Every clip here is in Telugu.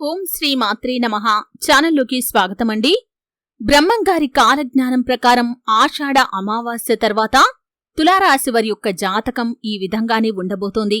ఓం శ్రీ మాత్రే నమ. ఛానల్లోకి స్వాగతం అండి బ్రహ్మంగారి కాలజ్ఞానం ప్రకారం ఆషాఢ అమావాస్య తర్వాత తులారాశి వారి యొక్క జాతకం ఈ విధంగానే ఉండబోతోంది.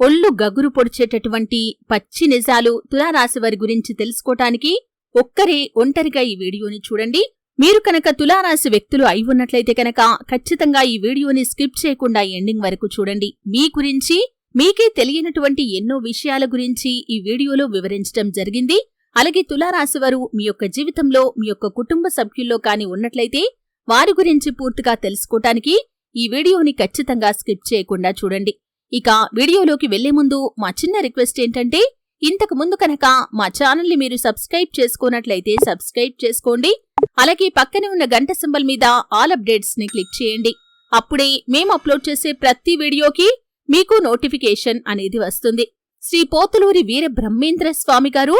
ఒళ్ళు గగురు పొడిచేటటువంటి పచ్చి నిజాలు తులారాశి వారి గురించి తెలుసుకోటానికి ఒక్కరే ఒంటరిగా ఈ వీడియోని చూడండి. మీరు కనుక తులారాశి వ్యక్తులు అయి ఉన్నట్లయితే కనుక ఖచ్చితంగా ఈ వీడియోని స్కిప్ చేయకుండా ఎండింగ్ వరకు చూడండి. మీ గురించి మీకే తెలియనటువంటి ఎన్నో విషయాల గురించి ఈ వీడియోలో వివరించడం జరిగింది. అలాగే తులారాశి వారు మీ యొక్క జీవితంలో మీ యొక్క కుటుంబ సభ్యుల్లో కాని ఉన్నట్లయితే వారి గురించి పూర్తిగా తెలుసుకోవటానికి ఈ వీడియోని ఖచ్చితంగా స్కిప్ చేయకుండా చూడండి. ఇక వీడియోలోకి వెళ్ళే ముందు మా చిన్న రిక్వెస్ట్ ఏంటంటే ఇంతకు ముందు కనుక మా ఛానల్ని మీరు సబ్స్క్రైబ్ చేసుకోనట్లయితే సబ్స్క్రైబ్ చేసుకోండి. అలాగే పక్కనే ఉన్న గంట సింబల్ మీద ఆల్ అప్డేట్స్ని క్లిక్ చేయండి. అప్పుడే మేము అప్లోడ్ చేసే ప్రతి వీడియోకి మీకు నోటిఫికేషన్ అనేది వస్తుంది. శ్రీ పోతులూరి వీర బ్రహ్మేంద్ర స్వామి గారు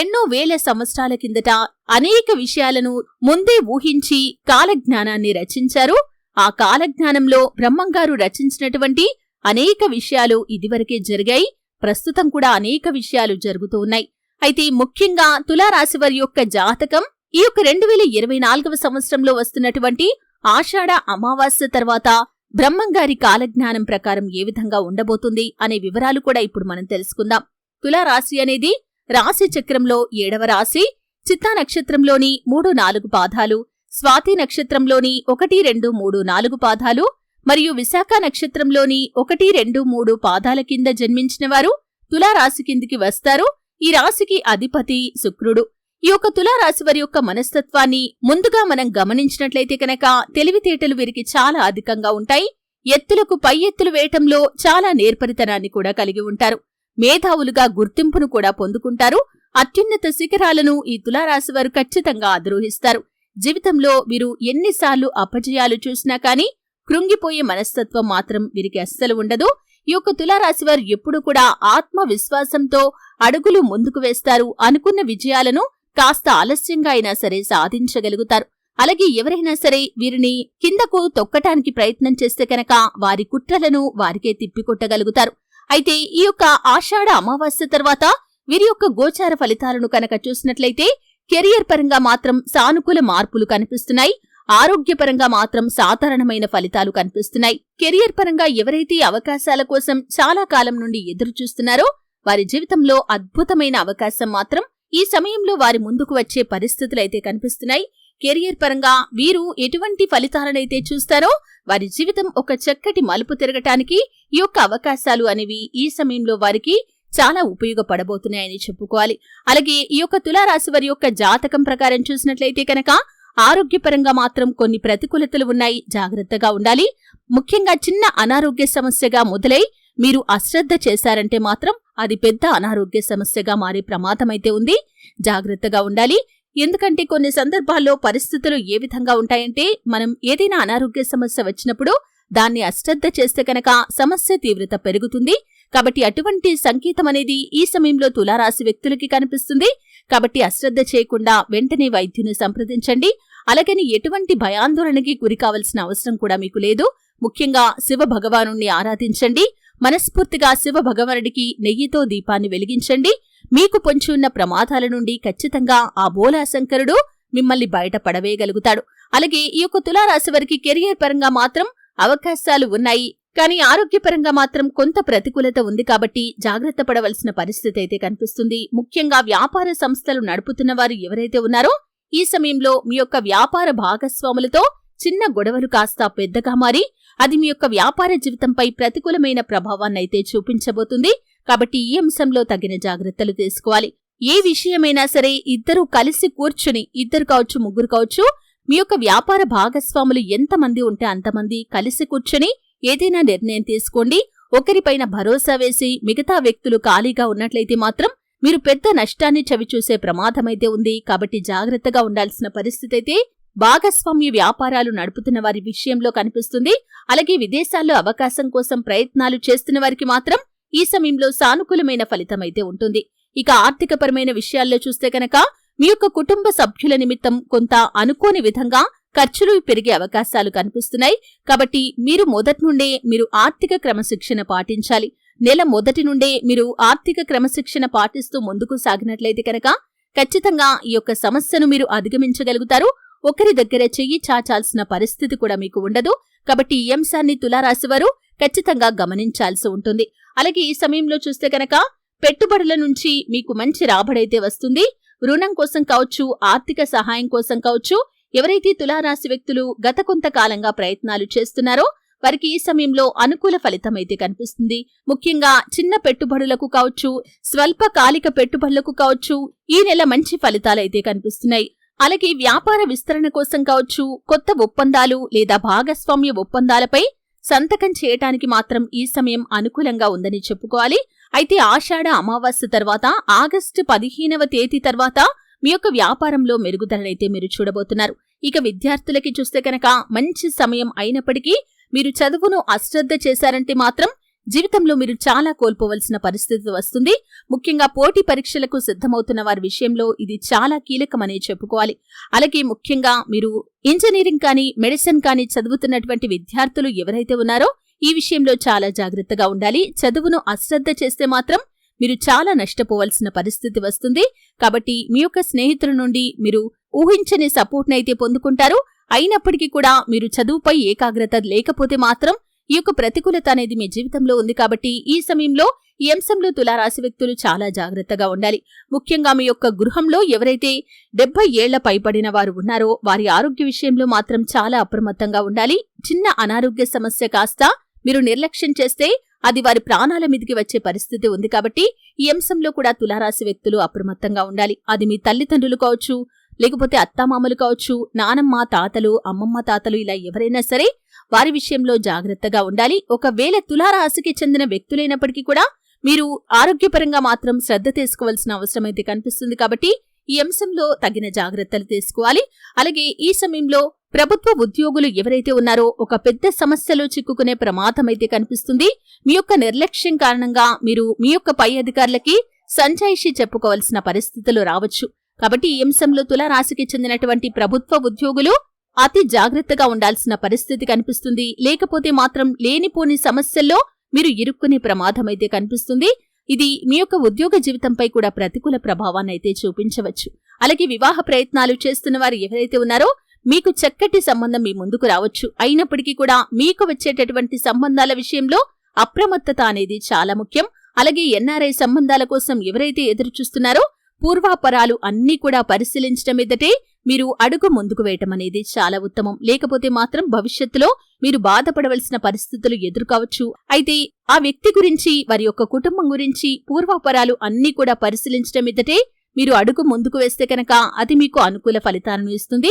ఎన్నో వేల సంవత్సరాల కిందట అనేక విషయాలను ముందే ఊహించి కాలజ్ఞానాన్ని రచించారు. ఆ కాలజ్ఞానంలో బ్రహ్మంగారు రచించినటువంటి అనేక విషయాలు ఇదివరకే జరిగాయి. ప్రస్తుతం కూడా అనేక విషయాలు జరుగుతూ ఉన్నాయి. అయితే ముఖ్యంగా తులారాశి వారి యొక్క జాతకం ఈ యొక్క రెండు వేల ఇరవై నాలుగవ సంవత్సరంలో వస్తున్నటువంటి ఆషాఢ అమావాస్య తర్వాత బ్రహ్మంగారి కాలజ్ఞానం ప్రకారం ఏ విధంగా ఉండబోతుంది అనే వివరాలు కూడా ఇప్పుడు మనం తెలుసుకుందాం. తులారాశి అనేది రాశి చక్రంలో ఏడవ రాశి చిత్తా నక్షత్రంలోని మూడు నాలుగు పాదాలు స్వాతి నక్షత్రంలోని ఒకటి రెండు మూడు నాలుగు పాదాలు మరియు విశాఖ నక్షత్రంలోని ఒకటి రెండు మూడు పాదాల కింద జన్మించిన వారు తులారాశి కిందికి వస్తారు. ఈ రాశికి అధిపతి శుక్రుడు. ఈ యొక్క తులారాశి వారి యొక్క మనస్తత్వాన్ని ముందుగా మనం గమనించినట్లయితే కనుక తెలివితేటలు వీరికి చాలా అధికంగా ఉంటాయి. ఎత్తులకు పై ఎత్తులు వేయటంలో చాలా నేర్పరితనాన్ని కూడా కలిగి ఉంటారు. మేధావులుగా గుర్తింపును కూడా పొందుకుంటారు. అత్యున్నత శిఖరాలను ఈ తులారాశి వారు ఖచ్చితంగా అధిరోహిస్తారు. జీవితంలో వీరు ఎన్నిసార్లు అపజయాలు చూసినా కానీ కృంగిపోయే మనస్తత్వం మాత్రం వీరికి అస్సలు ఉండదు. ఈ యొక్క తులారాశి వారు ఎప్పుడు కూడా ఆత్మవిశ్వాసంతో అడుగులు ముందుకు వేస్తారు. అనుకున్న విజయాలను కాస్త ఆలస్యంగా అయినా సరే సాధించగలుగుతారు. అలాగే ఎవరైనా సరే వీరిని కిందకు తొక్కటానికి ప్రయత్నం చేస్తే కనుక వారి కుట్రలను వారికే తిప్పికొట్టగలుగుతారు. అయితే ఈ యొక్క ఆషాఢ అమావాస్య తర్వాత వీరి యొక్క గోచార ఫలితాలను కనుక చూసినట్లయితే కెరియర్ పరంగా మాత్రం సానుకూల మార్పులు కనిపిస్తున్నాయి. ఆరోగ్యపరంగా మాత్రం సాధారణమైన ఫలితాలు కనిపిస్తున్నాయి. కెరియర్ పరంగా ఎవరైతే అవకాశాల కోసం చాలా కాలం నుండి ఎదురు చూస్తున్నారో వారి జీవితంలో అద్భుతమైన అవకాశం మాత్రం ఈ సమయంలో వారి ముందుకు వచ్చే పరిస్థితులైతే కనిపిస్తున్నాయి. కెరియర్ పరంగా వీరు ఎటువంటి ఫలితాలనైతే చూస్తారో వారి జీవితం ఒక చక్కటి మలుపు తిరగటానికి ఈ యొక్క అవకాశాలు అనేవి ఈ సమయంలో వారికి చాలా ఉపయోగపడబోతున్నాయని చెప్పుకోవాలి. అలాగే ఈ యొక్క తులారాశి వారి యొక్క జాతకం ప్రకారం చూసినట్లయితే కనుక ఆరోగ్యపరంగా మాత్రం కొన్ని ప్రతికూలతలు ఉన్నాయి. జాగ్రత్తగా ఉండాలి. ముఖ్యంగా చిన్న అనారోగ్య సమస్యగా మొదలై మీరు అశ్రద్ధ చేశారంటే మాత్రం అది పెద్ద అనారోగ్య సమస్యగా మారే ప్రమాదమైతే ఉంది. జాగ్రత్తగా ఉండాలి. ఎందుకంటే కొన్ని సందర్భాల్లో పరిస్థితులు ఏ విధంగా ఉంటాయంటే మనం ఏదైనా అనారోగ్య సమస్య వచ్చినప్పుడు దాన్ని అశ్రద్ధ చేస్తే కనుక సమస్య తీవ్రత పెరుగుతుంది. కాబట్టి అటువంటి సంకేతం అనేది ఈ సమయంలో తులారాశి వ్యక్తులకి కనిపిస్తుంది. కాబట్టి అశ్రద్ధ చేయకుండా వెంటనే వైద్యుని సంప్రదించండి. అలాగని ఎటువంటి భయాందోళనకి గురి కావలసిన అవసరం కూడా మీకు లేదు. ముఖ్యంగా శివ భగవాను ఆరాధించండి. మనస్ఫూర్తిగా శివ భగవనుడికి నెయ్యితో దీపాన్ని వెలిగించండి. మీకు పొంచి ఉన్న ప్రమాదాల నుండి ఖచ్చితంగా ఆ బోలాశంకరుడు మిమ్మల్ని బయట పడవేయగలుగుతాడు. అలాగే ఈ యొక్క తులారాశి వారికి కెరియర్ పరంగా మాత్రం అవకాశాలు ఉన్నాయి. కానీ ఆరోగ్యపరంగా మాత్రం కొంత ప్రతికూలత ఉంది కాబట్టి జాగ్రత్త పడవలసిన పరిస్థితి అయితే కనిపిస్తుంది. ముఖ్యంగా వ్యాపార సంస్థలు నడుపుతున్న వారు ఎవరైతే ఉన్నారో ఈ సమయంలో మీ యొక్క వ్యాపార భాగస్వాములతో చిన్న గొడవలు కాస్త పెద్దగా మారి అది మీ యొక్క వ్యాపార జీవితంపై ప్రతికూలమైన ప్రభావాన్నైతే చూపించబోతుంది. కాబట్టి ఈ అంశంలో తగిన జాగ్రత్తలు తీసుకోవాలి. ఏ విషయమైనా సరే ఇద్దరూ కలిసి కూర్చుని ఇద్దరు కావచ్చు ముగ్గురు కావచ్చు మీ యొక్క వ్యాపార భాగస్వాములు ఎంతమంది ఉంటే అంతమంది కలిసి కూర్చుని ఏదైనా నిర్ణయం తీసుకోండి. ఒకరిపైన భరోసా వేసి మిగతా వ్యక్తులు ఖాళీగా ఉన్నట్లయితే మాత్రం మీరు పెద్ద నష్టాన్ని చవిచూసే ప్రమాదమైతే ఉంది. కాబట్టి జాగ్రత్తగా ఉండాల్సిన పరిస్థితి అయితే భాగస్వామ్య వ్యాపారాలు నడుపుతున్న వారి విషయంలో కనిపిస్తుంది. అలాగే విదేశాల్లో అవకాశం కోసం ప్రయత్నాలు చేస్తున్న వారికి మాత్రం ఈ సమయంలో సానుకూలమైన ఫలితమైతే ఉంటుంది. ఇక ఆర్థికపరమైన విషయాల్లో చూస్తే కనుక మీ యొక్క కుటుంబ సభ్యుల నిమిత్తం కొంత అనుకోని విధంగా ఖర్చులు పెరిగే అవకాశాలు కనిపిస్తున్నాయి. కాబట్టి మీరు మొదటి నుండే మీరు ఆర్థిక క్రమశిక్షణ పాటించాలి. నెల మొదటి నుండే మీరు ఆర్థిక క్రమశిక్షణ పాటిస్తూ ముందుకు సాగినట్లయితే కనుక ఖచ్చితంగా ఈ యొక్క సమస్యను మీరు అధిగమించగలుగుతారు. ఒకరి దగ్గర చెయ్యి చాచాల్సిన పరిస్థితి కూడా మీకు ఉండదు. కాబట్టి ఈ అంశాన్ని తులారాశివారు ఖచ్చితంగా గమనించాల్సి ఉంటుంది. అలాగే ఈ సమయంలో చూస్తే కనుక పెట్టుబడుల నుంచి మీకు మంచి రాబడైతే వస్తుంది. రుణం కోసం కావచ్చు ఆర్థిక సహాయం కోసం కావచ్చు ఎవరైతే తులారాశి వ్యక్తులు గత కొంతకాలంగా ప్రయత్నాలు చేస్తున్నారో వారికి ఈ సమయంలో అనుకూల ఫలితం అయితే కనిపిస్తుంది. ముఖ్యంగా చిన్న పెట్టుబడులకు కావచ్చు స్వల్పకాలిక పెట్టుబడులకు కావచ్చు ఈ నెల మంచి ఫలితాలైతే కనిపిస్తున్నాయి. అలాగే వ్యాపార విస్తరణ కోసం కావచ్చు కొత్త ఒప్పందాలు లేదా భాగస్వామ్య ఒప్పందాలపై సంతకం చేయటానికి మాత్రం ఈ సమయం అనుకూలంగా ఉందని చెప్పుకోవాలి. అయితే ఆషాఢ అమావాస్య తర్వాత ఆగస్టు పదిహేనవ తేదీ తర్వాత మీ యొక్క వ్యాపారంలో మెరుగుదలనైతే మీరు చూడబోతున్నారు. ఇక విద్యార్థులకి చూస్తే కనుక మంచి సమయం అయినప్పటికీ మీరు చదువును అశ్రద్ధ చేశారంటే మాత్రం జీవితంలో మీరు చాలా కోల్పోవలసిన పరిస్థితి వస్తుంది. ముఖ్యంగా పోటీ పరీక్షలకు సిద్ధమవుతున్న వారి విషయంలో ఇది చాలా కీలకమనే చెప్పుకోవాలి. అలాగే ముఖ్యంగా మీరు ఇంజనీరింగ్ కానీ మెడిసిన్ కానీ చదువుతున్నటువంటి విద్యార్థులు ఎవరైతే ఉన్నారో ఈ విషయంలో చాలా జాగ్రత్తగా ఉండాలి. చదువును అశ్రద్ధ చేస్తే మాత్రం మీరు చాలా నష్టపోవలసిన పరిస్థితి వస్తుంది. కాబట్టి మీ యొక్క స్నేహితుల నుండి మీరు ఊహించని సపోర్ట్నైతే పొందుకుంటారు. అయినప్పటికీ కూడా మీరు చదువుపై ఏకాగ్రత లేకపోతే మాత్రం ఈ యొక్క ప్రతికూలత అనేది మీ జీవితంలో ఉంది కాబట్టి ఈ సమయంలో ఈ అంశంలో తులారాశి వ్యక్తులు చాలా జాగ్రత్తగా ఉండాలి. ముఖ్యంగా మీ యొక్క గృహంలో ఎవరైతే డెబ్బై ఏళ్ళ పైబడిన వారు ఉన్నారో వారి ఆరోగ్య విషయంలో మాత్రం చాలా అప్రమత్తంగా ఉండాలి. చిన్న అనారోగ్య సమస్య కాస్త మీరు నిర్లక్ష్యం చేస్తే అది వారి ప్రాణాల మీదికి వచ్చే పరిస్థితి ఉంది కాబట్టి ఈ అంశంలో కూడా తులారాశి వ్యక్తులు అప్రమత్తంగా ఉండాలి. అది మీ తల్లిదండ్రులు కావచ్చు లేకపోతే అత్తామామలు కావచ్చు నానమ్మ తాతలు అమ్మమ్మ తాతలు ఇలా ఎవరైనా సరే వారి విషయంలో జాగ్రత్తగా ఉండాలి. ఒకవేళ తులారాశికి చెందిన వ్యక్తులైనప్పటికీ కూడా మీరు ఆరోగ్యపరంగా మాత్రం శ్రద్ధ తీసుకోవాల్సిన అవసరం అయితే కనిపిస్తుంది కాబట్టి ఈ అంశంలో తగిన జాగ్రత్తలు తీసుకోవాలి. అలాగే ఈ సమయంలో ప్రభుత్వ ఉద్యోగులు ఎవరైతే ఉన్నారో ఒక పెద్ద సమస్యలో చిక్కుకునే ప్రమాదం అయితే కనిపిస్తుంది. మీ యొక్క నిర్లక్ష్యం కారణంగా మీరు మీ యొక్క పై అధికారులకి సంజాయిషి చెప్పుకోవాల్సిన పరిస్థితులు రావచ్చు. కాబట్టి ఈ అంశంలో తులారాశికి చెందినటువంటి ప్రభుత్వ ఉద్యోగులు అతి జాగ్రత్తగా ఉండాల్సిన పరిస్థితి కనిపిస్తుంది. లేకపోతే మాత్రం లేనిపోని సమస్యల్లో మీరు ఇరుక్కునే ప్రమాదమైతే కనిపిస్తుంది. ఇది మీ యొక్క ఉద్యోగ జీవితంపై కూడా ప్రతికూల ప్రభావాన్ని అయితే చూపించవచ్చు. అలాగే వివాహ ప్రయత్నాలు చేస్తున్న వారు ఎవరైతే ఉన్నారో మీకు చక్కటి సంబంధం మీ ముందుకు రావచ్చు. అయినప్పటికీ కూడా మీకు వచ్చేటటువంటి సంబంధాల విషయంలో అప్రమత్తత అనేది చాలా ముఖ్యం. అలాగే ఎన్ఆర్ఐ సంబంధాల కోసం ఎవరైతే ఎదురు చూస్తున్నారో పూర్వాపరాలు అన్నీ కూడా పరిశీలించడం మీదటే మీరు అడుగు ముందుకు వేయటం అనేది చాలా ఉత్తమం. లేకపోతే మాత్రం భవిష్యత్తులో మీరు బాధపడవలసిన పరిస్థితులు ఎదుర్కోవచ్చు. అయితే ఆ వ్యక్తి గురించి వారి యొక్క కుటుంబం గురించి పూర్వాపరాలు అన్నీ కూడా పరిశీలించడం మీదటే మీరు అడుగు ముందుకు వేస్తే కనుక అది మీకు అనుకూల ఫలితాలను ఇస్తుంది.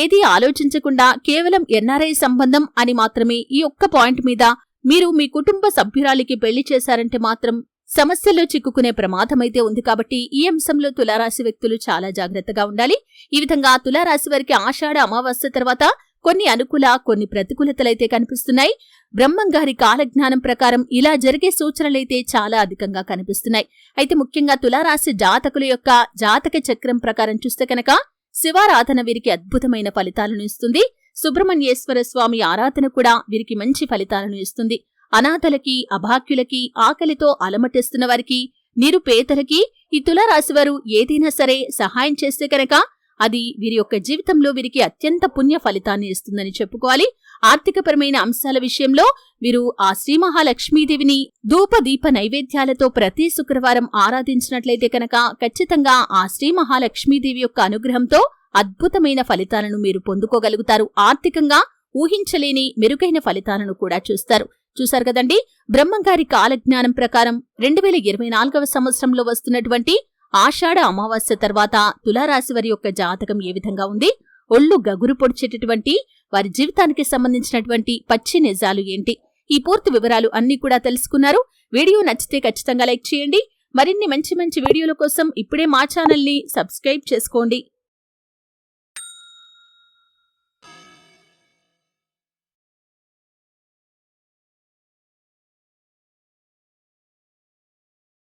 ఏదీ ఆలోచించకుండా కేవలం ఎన్ఆర్ఐ సంబంధం అని మాత్రమే ఈ ఒక్క పాయింట్ మీద మీరు మీ కుటుంబ సభ్యురాలికి పెళ్ళి చేశారంటే మాత్రం సమస్యల్లో చిక్కుకునే ప్రమాదమైతే ఉంది కాబట్టి ఈ అంశంలో తులారాశి వ్యక్తులు చాలా జాగ్రత్తగా ఉండాలి. ఈ విధంగా తులారాశి వారికి ఆషాఢ అమావాస్య తర్వాత కొన్ని అనుకూల కొన్ని ప్రతికూలతలైతే కనిపిస్తున్నాయి. బ్రహ్మంగారి కాలజ్ఞానం ప్రకారం ఇలా జరిగే సూచనలైతే చాలా అధికంగా కనిపిస్తున్నాయి. అయితే ముఖ్యంగా తులారాశి జాతకుల యొక్క జాతక చక్రం ప్రకారం చూస్తే కనుక శివారాధన వీరికి అద్భుతమైన ఫలితాలను ఇస్తుంది. సుబ్రహ్మణ్యేశ్వర స్వామి ఆరాధన కూడా వీరికి మంచి ఫలితాలను ఇస్తుంది. అనాథలకి అభాక్యులకి ఆకలితో అలమటిస్తున్న వారికి నిరుపేదలకి ఈ తులారాశివారు ఏదైనా సరే సహాయం చేస్తే కనుక అది వీరి యొక్క జీవితంలో వీరికి అత్యంత పుణ్య ఫలితాన్ని ఇస్తుందని చెప్పుకోవాలి. ఆర్థికపరమైన అంశాల విషయంలో వీరు ఆ శ్రీ మహాలక్ష్మీదేవిని ధూప దీప నైవేద్యాలతో ప్రతి శుక్రవారం ఆరాధించినట్లయితే కనుక ఖచ్చితంగా ఆ శ్రీ మహాలక్ష్మీదేవి యొక్క అనుగ్రహంతో అద్భుతమైన ఫలితాలను మీరు పొందుకోగలుగుతారు. ఆర్థికంగా ఊహించలేని మెరుగైన ఫలితాలను కూడా చూస్తారు. చూశారు కదండి? బ్రహ్మంగారి కాలజ్ఞానం ప్రకారం రెండు వేల ఇరవై నాలుగవ సంవత్సరంలో వస్తున్నటువంటి ఆషాఢ అమావాస్య తర్వాత తులారాశి వారి యొక్క జాతకం ఏ విధంగా ఉంది? ఒళ్ళు గగురు పొడిచేటటువంటి వారి జీవితానికి సంబంధించినటువంటి పచ్చి నిజాలు ఏంటి? ఈ పూర్తి వివరాలు అన్ని కూడా తెలుసుకున్నారు. వీడియో నచ్చితే ఖచ్చితంగా లైక్ చేయండి. మరిన్ని మంచి మంచి వీడియోల కోసం ఇప్పుడే మా ఛానల్ని సబ్స్క్రైబ్ చేసుకోండి.